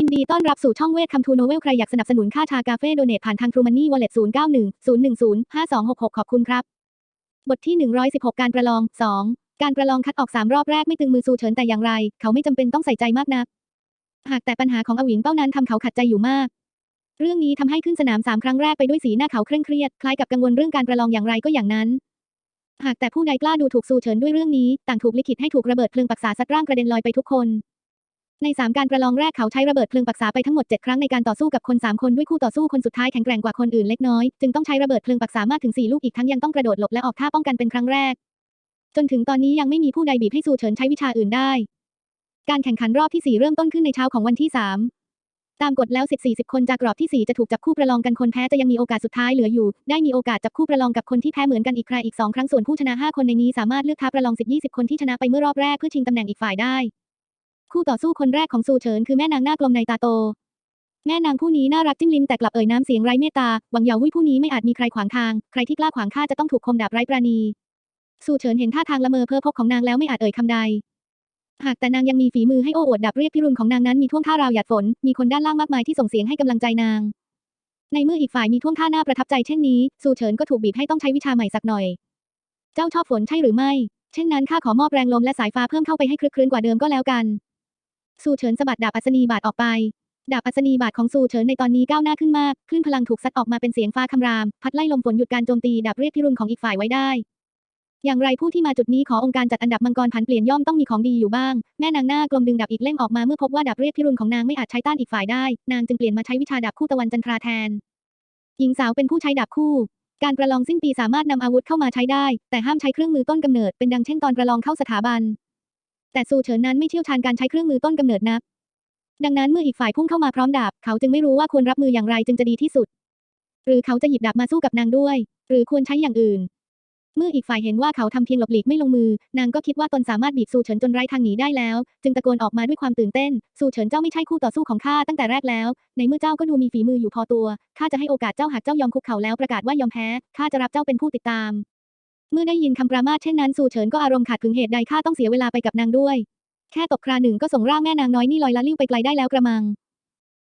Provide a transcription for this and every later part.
ยินดีต้อนรับสู่ช่องเวทคัมทูโนเวลใครอยากสนับสนุนค่าชากาเฟ่โดเนทผ่านทางทรูมันนี่วอลเล็ต0 9 1 0 1 0 5 2 6 6ขอบคุณครับ บทที่116กการประลอง2การประลองคัดออก3รอบแรกไม่ตึงมือซูเฉินแต่อย่างไร เขาไม่จำเป็นต้องใส่ใจมากนัก หากแต่ปัญหาของอวิงเป้านั้นทำเขาขัดใจอยู่มาก เรื่องนี้ทำให้ขึ้นสนามสามครั้งแรกไปด้วยสีหน้าเขาเคร่งเครียดคล้ายกับกังวลเรื่องการประลองอย่างไรก็อย่างนั้น หากแต่ผู้ใดกล้าดูถูกซูเฉินด้วยเรื่องนี้ ต่างถูกลิขิตให้ถูกระเบิดเพลิงปักษาซัดร่างกระเด็นลอยไปทุกคน ใน 3 การประลองแรกเขาใช้ระเบิดเพลิงปักษาไปทั้งหมด 7 ครั้งในการต่อสู้กับคน 3 คนด้วยคู่ต่อสู้คนสุดท้ายแข็งแกร่งกว่าคนอื่นเล็กน้อย จึงต้องใช้ระเบิดเพลิงปักษามากถึง 4 ลูกอีกทั้งยังต้องกระโดดหลบและออกท่าป้องกันเป็นครั้งแรก จนถึงตอนนี้ยังไม่มีผู้ใดบีบให้ซูเฉินใช้วิชาอื่นได้ การแข่งขันรอบที่ 4 เริ่มต้นขึ้นในเช้าของวันที่ 3 ตามกฎแล้ว10 40 คนจากรอบที่ 4 จะถูกจับคู่ประลองกันคนแพ้จะยังมีโอกาสสุดท้ายเหลืออยู่ ได้มีโอกาสจับคู่ประลองกับคนที่แพ้เหมือนกันอีกครอีก2ครั้งส่วนผู้ชนะ 5 คนในนี้สามารถเลือกท้าประลองสิทธิ์20 คนที่ชนะไปเมื่อรอบแรกเพื่อชิงตำแหน่งอีกฝ่ายได้ คู่ต่อสู้คนแรกของซูเฉินคือแม่นางหน้ากลมในตาโต แม่นางผู้นี้น่ารักจิ้มลิ้มแต่กลับเอ่ยน้ำเสียงไร้เมตตา หวังเหยาหุ้ยผู้นี้ไม่อาจมีใครขวางทาง ใครที่กล้าขวางข้าจะต้องถูกคมดาบไร้ปราณี ซูเฉินเห็นท่าทางละเมอเพ้อพกของนางแล้วไม่อาจเอ่ยคำใด หากแต่นางยังมีฝีมือให้โอ้อวดดับเรียกพิรุณของนางนั้นมีท่วงท่าราวหยาดฝน มีคนด้านล่างมากมายที่ส่งเสียงให้กำลังใจนาง ในเมื่ออีกฝ่ายมีท่วงท่าน่าประทับใจเช่นนี้ ซูเฉินก็ถูกบีบให้ต้องใช้วิชาใหม่สักหน่อย เจ้าชอบฝนใช่หรือไม่ เช่นนั้นข้าขอมอบแรงลมและสายฟ้าเพิ่มเข้าไปให้คลึกครื้นกว่าเดิมก็แล้วกัน ซูเฉินสะบัดดาบอัศนีบาดออกไปดาบอัศนีบาดของซูเฉินในตอนนี้ก้าวหน้าขึ้นมากคลื่นพลังถูกซัดออกมาเป็นเสียงฟ้าคำราม พัดไล่ลมฝนหยุดการโจมตีดาบเรียกพิรุณของอีกฝ่ายไว้ได้ อย่างไรผู้ที่มาจุดนี้ขอองค์การจัดอันดับมังกรผันเปลี่ยนย่อมต้องมีของดีอยู่บ้าง แม่นางหน้ากลมดึงดาบอีกเล่มออกมาเมื่อพบว่าดาบเรียกพิรุณของนางไม่อาจใช้ต้านอีกฝ่ายได้ นางจึงเปลี่ยนมาใช้วิชาดาบคู่ตะวันจันทราแทน หญิงสาวเป็นผู้ใช้ดาบคู่ การประลองสิ้นปีสามารถนำอาวุธเข้ามาใช้ได้ แต่ห้ามใช้เครื่องมือต้นกำเนิดเป็นดังเช่นตอนประลองเข้าสถาบัน แต่ซูเฉินนั้นไม่เชี่ยวชาญการใช้เครื่องมือต้นกำเนิดนัก ดังนั้นเมื่ออีกฝ่ายพุ่งเข้ามาพร้อมดาบ เขาจึงไม่รู้ว่าควรรับมืออย่างไรจึงจะดีที่สุด หรือเขาจะหยิบดาบมาสู้กับนางด้วย หรือควรใช้อย่างอื่น เมื่ออีกฝ่ายเห็นว่าเขาทำเพียงหลบหลีกไม่ลงมือ นางก็คิดว่าตนสามารถบีบซูเฉินจนไร้ทางหนีได้แล้ว จึงตะโกนออกมาด้วยความตื่นเต้น ซูเฉินเจ้าไม่ใช่คู่ต่อสู้ของข้าตั้งแต่แรกแล้ว ในเมื่อเจ้าก็ดูมีฝีมืออยู่พอตัวข้าจะให้โอกาสเจ้าหากเจ้ายอมคุกเข่าแล้วประกาศว่ายอมแพ้ข้าจะรับเจ้าเป็นผู้ติดตาม เมื่อได้ยินคำปรามาสเช่นนั้นซูเฉินก็อารมณ์ขาดถึงเหตุใดข้าต้องเสียเวลาไปกับนางด้วย แค่ตกคราหนึ่งก็ส่งร่างแม่นางน้อยนี่ลอยละลิ้วไปไกลได้แล้วกระมัง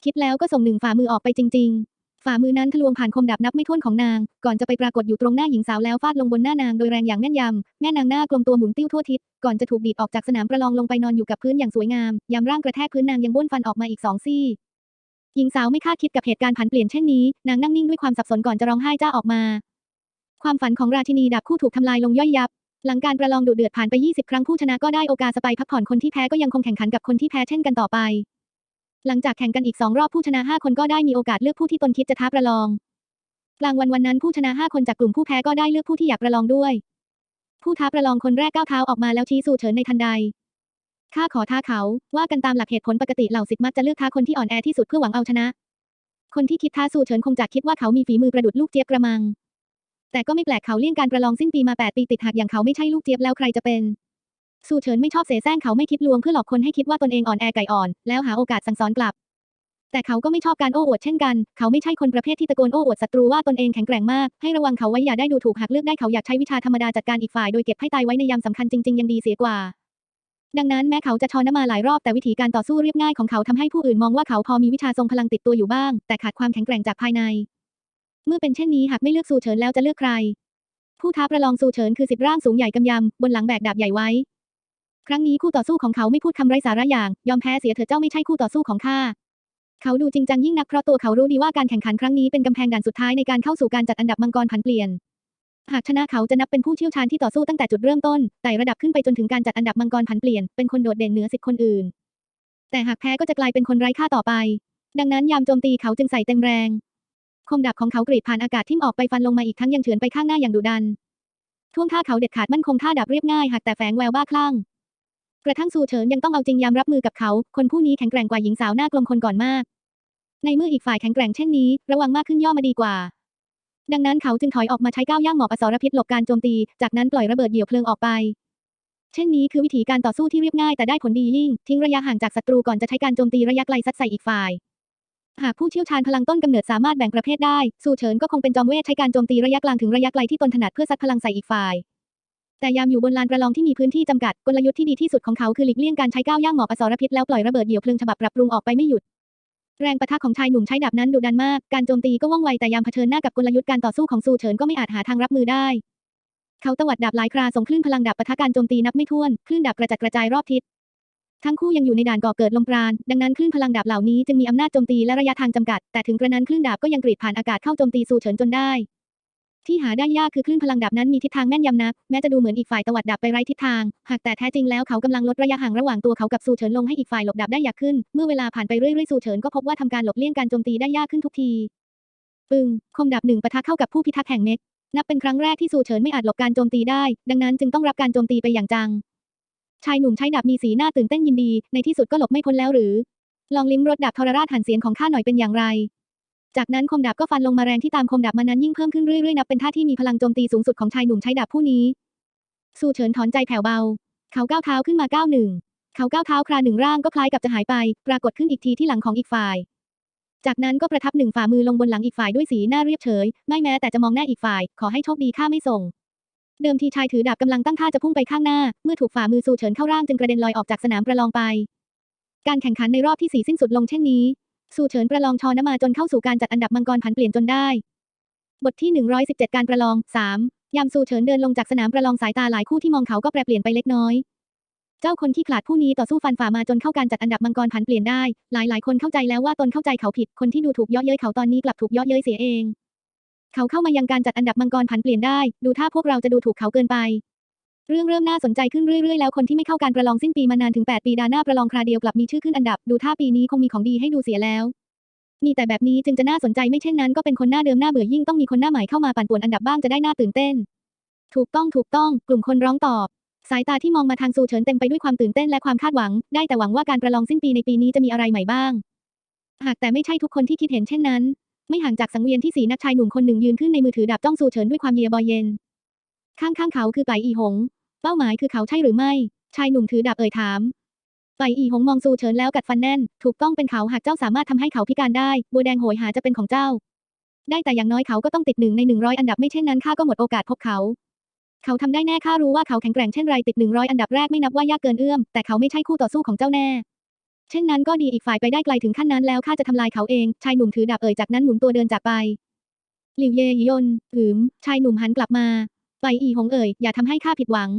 คิดแล้วก็ส่งหนึ่งฝ่ามือออกไปจริง ๆ ฝ่ามือนั้นทะลวงผ่านคมดาบนับไม่ถ้วนของนาง ก่อนจะไปปรากฏอยู่ตรงหน้าหญิงสาวแล้วฟาดลงบนหน้านางโดยแรงอย่างแม่นยำแม่นางหน้ากลมตัวหมุนติ้วทั่วทิศก่อนจะถูกดีดออกจากสนามประลองลงไปนอนอยู่กับพื้นอย่างสวยงามยามร่างกระแทกพื้นนางยังบ้วนฟันออกมาอีกสองซี่หญิงสาวไม่คาดคิดกับเหตุการณ์ผันเปลี่ยนเช่นนี้ นางนั่งนิ่งด้วยความสับสนก่อนจะร้องไห้จ้าออกมา ความฝันของราชินีดาบคู่ถูกทำลายลงย่อยยับ หลังการประลองดุเดือดผ่านไป 20 ครั้งผู้ชนะก็ได้โอกาสสไปพักผ่อนคนที่แพ้ก็ยังคงแข่งขันกับคนที่แพ้เช่นกันต่อไป หลังจากแข่งกันอีก2รอบผู้ชนะ 5 คนก็ได้มีโอกาสเลือกผู้ที่ตนคิดจะท้าประลอง กลางวันวันนั้นผู้ชนะ 5 คนจากกลุ่มผู้แพ้ก็ได้เลือกผู้ที่อยากประลองด้วย ผู้ท้าประลองคนแรกก้าวเท้าออกมาแล้วชี้สู่เฉินในทันใดข้าขอท้าเขา ว่ากันตามหลักเหตุผลปกติเหล่าสิทธิ์มักจะเลือกท้าคนที่อ่อนแอที่สุดเพื่อหวังเอาชนะ คนที่คิดท้าสู่เฉินคงจะคิดว่าเขามีฝีมือประดุดลูกเจี๊ยบกระมัง แต่ก็ไม่แปลกเขาเลี่ยงการประลองสิ้นปีมา 8 ปีติดหากอย่างเขาไม่ใช่ลูกเจี๊ยบแล้วใครจะเป็นสู่เฉินไม่ชอบเสแสร้งเขาไม่คิดลวงเพื่อหลอกคนให้คิดว่าตนเองอ่อนแอไก่อ่อน แล้วหาโอกาสสั่งสอนกลับ แต่เขาก็ไม่ชอบการโอ้อวดเช่นกัน เขาไม่ใช่คนประเภทที่ตะโกนโอ้อวดศัตรูว่าตนเองแข็งแกร่งมาก ให้ระวังเขาไว้อย่าได้ดูถูกหากเลือกได้เขาอยากใช้วิชาธรรมดาจัดการอีกฝ่ายโดยเก็บให้ตายไว้ในยามสำคัญจริงๆยังดีเสียกว่า ดังนั้นแม้เขาจะชอนำมาหลายรอบแต่วิธีการต่อสู้เรียบง่ายของเขาทำให้ผู้อื่นมองว่าเขาพอมีวิชาทรงพลังติดตัวอยู่บ้าง แต่ขาดความแข็งแกร่งจากภายใน เมื่อเป็นเช่นนี้หากไม่เลือกซูเฉินแล้วจะเลือกใคร ผู้ท้าประลองซูเฉินคือสิบร่างสูงใหญ่กำยำบนหลังแบกดาบใหญ่ไว้ ครั้งนี้คู่ต่อสู้ของเขาไม่พูดคำไร้สาระอย่าง ยอมแพ้เสียเถอเจ้าไม่ใช่คู่ต่อสู้ของข้าเขาดูจริงจังยิ่งนักเพราะตัวเขารู้ดีว่าการแข่งขันครั้งนี้เป็นกำแพงด่านสุดท้ายในการเข้าสู่การจัดอันดับมังกรผันเปลี่ยน หากชนะเขาจะนับเป็นผู้เชี่ยวชาญที่ต่อสู้ตั้งแต่จุดเริ่มต้นไต่ระดับขึ้นไปจนถึงการจัดอันดับมังกรผันเปลี่ยนเป็นคนโดดเด่นเหนือสิทธิ์คนอื่น แต่หากแพ้ก็จะกลายเป็นคนไร้ค่าต่อไป ดังนั้นยามโจมตีเขาจึงใส่เต็มแรง คมดาบของเขากรีดผ่านอากาศทิ่มออกไปฟันลงมาอีกทั้งยังเฉือนไปข้างหน้าอย่างดุดัน ท่วงท่าเขาเด็ดขาดมั่นคงท่าดาบเรียบง่ายหากแต่แฝงแววบ้าคลั่ง กระทั่งซูเฉินยังต้องเอาจริงยามรับมือกับเขา คนผู้นี้แข็งแกร่งกว่าหญิงสาวหน้ากลมคนก่อนมาก ในเมื่ออีกฝ่ายแข็งแกร่งเช่นนี้ ระวังมากขึ้นย่อมาดีกว่า ดังนั้นเขาจึงถอยออกมาใช้ก้าวย่างหมอบอสรพิษหลบการโจมตี จากนั้นปล่อยระเบิดเดี่ยวเพลิงออกไป เช่นนี้คือวิธีการต่อสู้ที่เรียบง่ายแต่ได้ผลดียิ่ง ทิ้งระยะห่างจากศัตรูก่อนจะใช้การโจมตีระยะไกลซัดใส่อีกฝ่าย หากผู้เชี่ยวชาญพลังต้นกำเนิดสามารถแบ่งประเภทได้ สู่เฉินก็คงเป็นจอมเวทใช้การโจมตีระยะกลางถึงระยะไกลที่ตนถนัดเพื่อซัดพลังใส่อีกฝ่าย แต่ยามอยู่บนลานประลองที่มีพื้นที่จำกัด กลยุทธ์ที่ดีที่สุดของเขาคือหลีกเลี่ยงการใช้ก้าวย่างหมอบอสรพิษแล้วปล่อยระเบิดเดี่ยวเพลิงฉบับปรับปรุงออกไปไม่หยุด แรงปะทะของชายหนุ่มใช้ดาบนั้นดุดันมาก การโจมตีก็ว่องไวแต่ยามเผชิญหน้ากับกลยุทธ์การต่อสู้ของซูเฉินก็ไม่อาจหาทางรับมือได้ เขาตวัดดาบหลายคราส่งคลื่นพลังดาบปะทะการโจมตีนับไม่ถ้วน คลื่นดาบกระจัดกระจายรอบทิศ ทั้งคู่ยังอยู่ในด่านก่อเกิดลมปราณ ดังนั้นคลื่นพลังดาบเหล่านี้จึงมีอำนาจโจมตีและระยะทางจำกัด แต่ถึงกระนั้นคลื่นดาบก็ยังกรีดผ่านอากาศเข้าโจมตีซูเฉินจนได้ ที่หาได้ยากคือคลื่นพลังดาบนั้นมีทิศทางแม่นยำนัก แม้จะดูเหมือนอีกฝ่ายตวัดดาบไปไร้ทิศทาง หากแต่แท้จริงแล้วเขากำลังลดระยะห่างระหว่างตัวเขากับซูเฉินลงให้อีกฝ่ายหลบดาบได้ยากขึ้น เมื่อเวลาผ่านไปเรื่อยๆซูเฉินก็พบว่าทำการหลบเลี่ยงการโจมตีได้ยากขึ้นทุกที ปึงคมดาบหนึ่งปะทะเข้ากับผู้พิทักษ์แห่งเม็กนับเป็นครั้งแรกที่ซูเฉินไม่อาจหลบการโจมตีได้ ดังนั้นจึงต้องรับการโจมตีไปอย่างจัง ชายหนุ่มใช้ดาบมีสีหน้าตื่นเต้นยินดี ในที่สุดก็หลบไม่พ้นแล้วหรือ ลองลิ้มรสดาบทรราชหันเสียนของข้าหน่อยเป็นอย่างไร จากนั้นคมดาบก็ฟันลงมาแรงที่ตามคมดาบมานั้นยิ่งเพิ่มขึ้นเรื่อยๆนับเป็นท่าที่มีพลังโจมตีสูงสุดของชายหนุ่มใช้ดาบผู้นี้ซูเฉินถอนใจแผ่วเบา เขาก้าวเท้าขึ้นมาก้าวหนึ่ง เขาก้าวเท้าคราหนึ่งร่างก็คล้ายกับจะหายไป ปรากฏขึ้นอีกทีที่หลังของอีกฝ่าย จากนั้นก็ประทับหนึ่งฝ่ามือลงบนหลังอีกฝ่ายด้วยสีหน้าเรียบเฉย ไม่แม้แต่จะมองหน้าอีกฝ่าย ขอให้โชคดีข้าไม่ส่ง เดิมทีชายถือดาบกำลังตั้งท่าจะพุ่งไปข้างหน้า เมื่อถูกฝ่ามือซูเฉินเข้าร่างจึงกระเด็นลอยออกจากสนามประลองไป การแข่งขันในรอบที่สี่สิ้นสุดลงเช่นนี้ซูเฉินประลองชอนมาจนเข้าสู่การจัดอันดับมังกรผันเปลี่ยนจนได้ บทที่ 117 การประลอง 3 ยามซูเฉินเดินลงจากสนามประลองสายตาหลายคู่ที่มองเขาก็แปรเปลี่ยนไปเล็กน้อย เจ้าคนที่ขลาดผู้นี้ต่อสู้ฟันฝ่ามาจนเข้าการจัดอันดับมังกรผันเปลี่ยนได้ หลายหลายๆคนเข้าใจแล้วว่าตนเข้าใจเขาผิด คนที่ดูถูกเย่อเย้ยเขาตอนนี้กลับถูกเย่อเย้ยเสียเอง เขาเข้ามายังการจัดอันดับมังกรผันเปลี่ยนได้ ดูถ้าพวกเราจะดูถูกเขาเกินไป เรื่องเริ่มน่าสนใจขึ้นเรื่อยๆ แล้วคนที่ไม่เข้าการประลองสิ้นปีมานานถึง 8 ปีดาหน้าประลองคราเดียวกลับมีชื่อขึ้นอันดับ ดูท่าปีนี้คงมีของดีให้ดูเสียแล้วมีแต่แบบนี้จึงจะน่าสนใจไม่เช่นนั้นก็เป็นคนหน้าเดิมหน้าเบื่อยิ่งต้องมีคนหน้าใหม่เข้ามาปั่นป่วนอันดับบ้างจะได้น่าตื่นเต้น ถูกต้องถูกต้อง กลุ่มคนร้องตอบ สายตาที่มองมาทางซูเฉินเต็มไปด้วยความตื่นเต้นและความคาดหวัง ได้แต่หวังว่าการประลองสิ้นปีในปีนี้จะมีอะไรใหม่บ้าง หากแต่ไม่ใช่ทุกคนที่คิดเห็นเช่นนั้น ไม่ห่างจากสังเวียนที่สีนักชายหนุ่มคนหนึ่งยืนขึ้นในมือถือดาบจ้องซูเฉินด้วยความเยียบอยเย็น ข้างๆเขาคือไปอีหง เป้าหมายคือเขาใช่หรือไม่ ชายหนุ่มถือดาบเอ่ยถาม ไปอีหงมองซูเฉินแล้วกัดฟันแน่น ถูกต้องเป็นเขาหากเจ้าสามารถทำให้เขาพิการได้ บัวแดงโหยหาจะเป็นของเจ้า ได้แต่อย่างน้อยเขาก็ต้องติดหนึ่งในหนึ่งร้อยอันดับไม่เช่นนั้นข้าก็หมดโอกาสพบเขา เขาทำได้แน่ข้ารู้ว่าเขาแข็งแกร่งเช่นไรติดหนึ่งร้อยอันดับแรกไม่นับว่ายากเกินเอื้อมแต่เขาไม่ใช่คู่ต่อสู้ของเจ้าแน่ เช่นนั้นก็ดีอีกฝ่ายไปได้ไกลถึงขั้นนั้นแล้วข้าจะทำลายเขาเอง ชายหนุ่มถือดาบเอ่ยจากนั้นหมุนตัวเดินจากไป หลิวเยยนหืม ชายหนุ่มหันกลับมา ไปอีหงเอ่ย อย่าทำให้ข้าผิดหวัง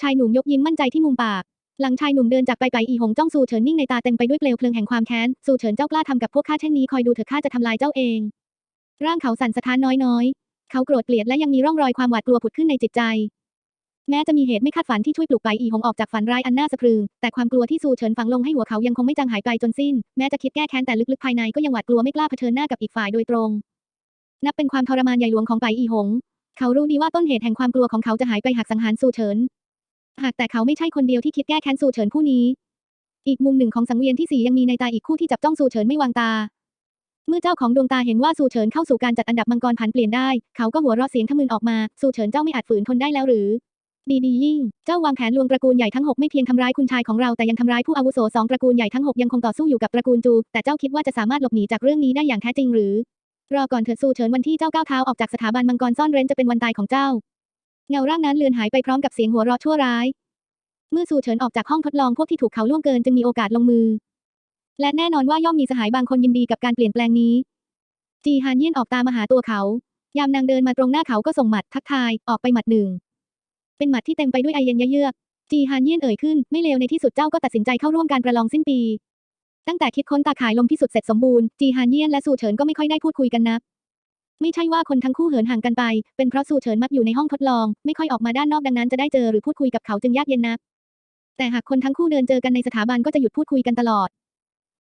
ชายหนุ่มยกยิ้มมั่นใจที่มุมปาก หลังชายหนุ่มเดินจากไปไปอีหงจ้องซูเฉินนิ่งในตาเต็มไปด้วยเปลวเพลิงแห่งความแค้นซูเฉินเจ้ากล้าทำกับพวกข้าเช่นนี้คอยดูเถอะข้าจะทำลายเจ้าเอง ร่างเขาสั่นสะท้านน้อยๆ เขาโกรธเกลียดและยังมีร่องรอยความหวาดกลัวผุดขึ้นในจิตใจ แม้จะมีเหตุไม่คาดฝันที่ช่วยปลุกไปอีหงออกจากฝันร้ายอันน่าสะพรึง แต่ความกลัวที่ซูเฉินฝังลงให้หัวเขายังคงไม่จางหายไปจนสิ้น แม้จะคิดแก้แค้นแต่ลึกๆภายในก็ยังหวาดกลัวไม่กล้าเผชิญหน้ากับอีกฝ่ายโดยตรง นับเป็นความทรมานใหญ่หลวงของไปอีหง เขารู้ดีว่าต้นเหตุแห่งความกลัวของเขาจะหายไปหากสังหารซูเฉิน หากแต่เขาไม่ใช่คนเดียวที่คิดแก้แค้นซูเฉินผู้นี้ อีกมุมหนึ่งของสังเวียนที่สี่ยังมีในตาอีกคู่ที่จับจ้องซูเฉินไม่วางตาเมื่อเจ้าของดวงตาเห็นว่าซูเฉินเข้าสู่การจัดอันดับมังกรผันเปลี่ยนได้ เขาก็หัวเราะเสียงทะมึนออกมาซูเฉินเจ้าไม่อาจฝืนทนได้แล้วหรือ ดีดียิ่ง เจ้าวางแผนลวงตระกูลใหญ่ทั้งหกไม่เพียงทำร้ายคุณชายของเราแต่ยังทำร้ายผู้อาวุโสสองตระกูลใหญ่ทั้งหกยังคงต่อสู้อยู่กับตระกูลจู แต่เจ้าคิดว่าจะสามารถหลบหนีจากเรื่องนี้ได้อย่างแท้จริงหรือ รอก่อนเถิดซูเฉินวันที่เจ้าก้าวเท้าออกจากสถาบันมังกรซ่อนเร้นจะเป็นวันตายของเจ้า เงาร่างนั้นเลือนหายไปพร้อมกับเสียงหัวเราะชั่วร้าย เมื่อซูเฉินออกจากห้องทดลองพวกที่ถูกเขาล่วงเกินจึงมีโอกาสลงมือ และแน่นอนว่าย่อมมีสหายบางคนยินดีกับการเปลี่ยนแปลงนี้ จีฮานเยี่ยนออกตามมาหาตัวเขา ยามนางเดินมาตรงหน้าเขาก็ส่งหมัดทักทายออกไปหมัดหนึ่ง เป็นหมัดที่เต็มไปด้วยไอเย็นเยือก จีฮานเยี่ยนเอ่ยขึ้น ไม่เลวในที่สุดเจ้าก็ตัดสินใจเข้าร่วมการประลองสิ้นปี ตั้งแต่คิดค้นตาข่ายลมที่สุดเสร็จสมบูรณ์ จีฮานเยี่ยนและซูเฉินก็ไม่ค่อยได้พูดคุยกันนัก ไม่ใช่ว่าคนทั้งคู่เหินห่างกันไป เป็นเพราะซูเฉินมักอยู่ในห้องทดลอง ไม่ค่อยออกมาด้านนอกดังนั้นจะได้เจอหรือพูดคุยกับเขาจึงยากเย็นนัก แต่หากคนทั้งคู่เดินเจอกันในสถาบันก็จะหยุดพูดคุยกันตลอด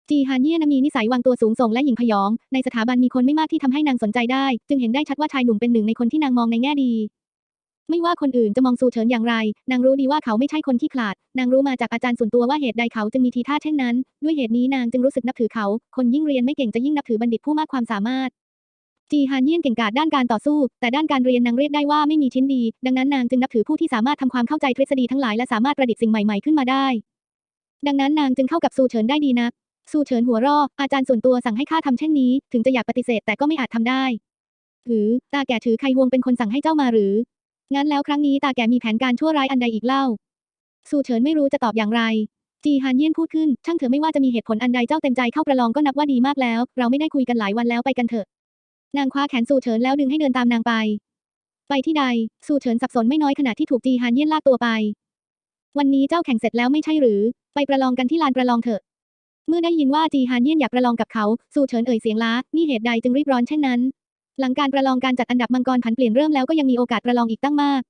จีฮานเยี่ยนมีนิสัยวางตัวสูงส่งและหยิ่งพยอง ในสถาบันมีคนไม่มากที่ทำให้นางสนใจได้ จึงเห็นได้ชัดว่าชายหนุ่มเป็นหนึ่งในคนที่นางมองในแง่ดี ไม่ว่าคนอื่นจะมองซูเฉินอย่างไร นางรู้ดีว่าเขาไม่ใช่คนที่ขลาด นางรู้มาจากอาจารย์ส่วนตัวว่าเหตุใดเขาจึงมีทีท่าเช่นนั้น ด้วยเหตุนี้นางจึงรู้สึกนับถือเขา คนยิ่งเรียนไม่เก่งจะยิ่งนับถือบัณฑิตผู้มากความสามารถ จีฮานเยี่ยนเก่งกาจด้านการต่อสู้ แต่ด้านการเรียนนางเรียกได้ว่าไม่มีชิ้นดี ดังนั้นนางจึงนับถือผู้ที่สามารถทำความเข้าใจทฤษฎีทั้งหลายและสามารถประดิษฐ์สิ่งใหม่ๆขึ้นมาได้ ดังนั้นนางจึงเข้ากับซูเฉินได้ดีนัก ซูเฉินหัวเรออาจารย์ส่วนตัวสั่งให้ข้าทำเช่นนี้ ถึงจะอยากปฏิเสธแต่ก็ไม่อาจทำได้หรือตาแก่ถือไคฮวงเป็นคนสั่งให้เจ้ามาหรือ งั้นแล้วครั้งนี้ตาแก่มีแผนการชั่วร้ายอันใดอีกเล่าซูเฉินไม่รู้จะตอบอย่างไร จีฮานเยี่ยนพูดขึ้น ช่างเถอะไม่ว่าจะมีเหตุผลอันใดเจ้าเต็มใจเข้าประลองก็นับว่าดีมากแล้ว เราไม่ได้คุยกันหลายวันแล้วไปกันเถอะ นางคว้าแขนซูเฉินแล้วดึงให้เดินตามนางไป ไปที่ใดซูเฉินสับสนไม่น้อยขณะที่ถูกจีฮานเยี่ยนลากตัวไป วันนี้เจ้าแข่งเสร็จแล้วไม่ใช่หรือ ไปประลองกันที่ลานประลองเถอะ เมื่อได้ยินว่าจีฮานเยี่ยนอยากประลองกับเขาซูเฉินเอ่ยเสียงล้านี่เหตุใดจึงรีบร้อนเช่นนั้น หลังการประลองการจัดอันดับมังกรผันเปลี่ยนเริ่มแล้วก็ยังมีโอกาสประลองอีกตั้งมาก